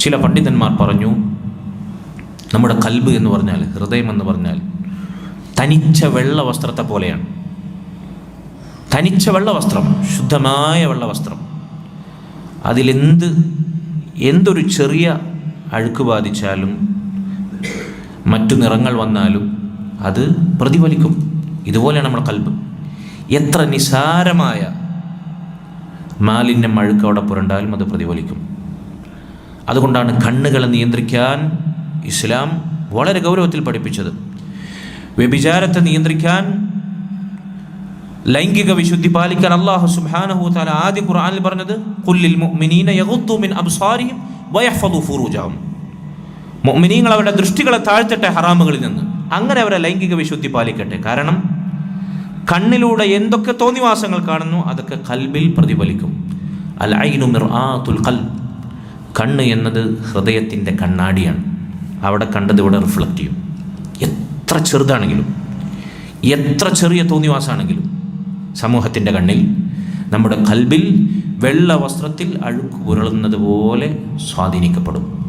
ചില പണ്ഡിതന്മാർ പറഞ്ഞു നമ്മുടെ കൽബ് എന്ന് പറഞ്ഞാൽ ഹൃദയം എന്ന് പറഞ്ഞാൽ തനിച്ച വെള്ള വസ്ത്രത്തെ പോലെയാണ്. തനിച്ച വെള്ള വസ്ത്രം ശുദ്ധമായ വെള്ള വസ്ത്രം അതിലെന്ത് എന്തൊരു ചെറിയ അഴുക്ക് ബാധിച്ചാലും മറ്റു നിറങ്ങൾ വന്നാലും അത് പ്രതിഫലിക്കും. ഇതുപോലെയാണ് നമ്മുടെ കൽബ്. എത്ര നിസാരമായ മാലിന്യം അഴുക്ക് അവിടെ പുരണ്ടാലും അത് പ്രതിഫലിക്കും. അതുകൊണ്ടാണ് കണ്ണുകളെ നിയന്ത്രിക്കാൻ ഇസ്ലാം വളരെ ഗൗരവത്തിൽ പഠിപ്പിച്ചത്. വ്യഭിചാരത്തെ നിയന്ത്രിക്കാൻ ലൈംഗിക വിശുദ്ധി പാലിക്കാൻ അള്ളാഹു സുബ്ഹാനഹു തആല ആദ്യ ഖുർആനിൽ പറഞ്ഞത് കുല്ലിൽ മുഅ്മിനീന യഗുദ്ദു മിൻ ഫുറൂജഹും. മുഅ്മിനീങ്ങൾ അവരുടെ ദൃഷ്ടികളെ താഴ്ത്തട്ടെ ഹറാമുകളിൽ നിന്ന്. അങ്ങനെ അവരെ ലൈംഗിക വിശുദ്ധി പാലിക്കട്ടെ. കാരണം കണ്ണിലൂടെ എന്തൊക്കെ തോന്നിവാസങ്ങൾ കാണുന്നു അതൊക്കെ കൽബിൽ പ്രതിഫലിക്കും. അൽ ഐനു മിർആത്തുൽ ഖൽബ്. കണ്ണ് എന്നത് ഹൃദയത്തിന്റെ കണ്ണാടിയാണ്. അവിടെ കണ്ടത് ഇവിടെ റിഫ്ലക്റ്റ് ചെയ്യും. എത്ര ചെറുതാണെങ്കിലും എത്ര ചെറിയ തോന്നിവാസാണെങ്കിലും സമൂഹത്തിന്റെ കണ്ണിൽ നമ്മുടെ കൽബിൽ വെള്ള വസ്ത്രത്തിൽ അഴുക്ക് പുരളുന്നത് പോലെ സ്വാധീനിക്കപ്പെടും.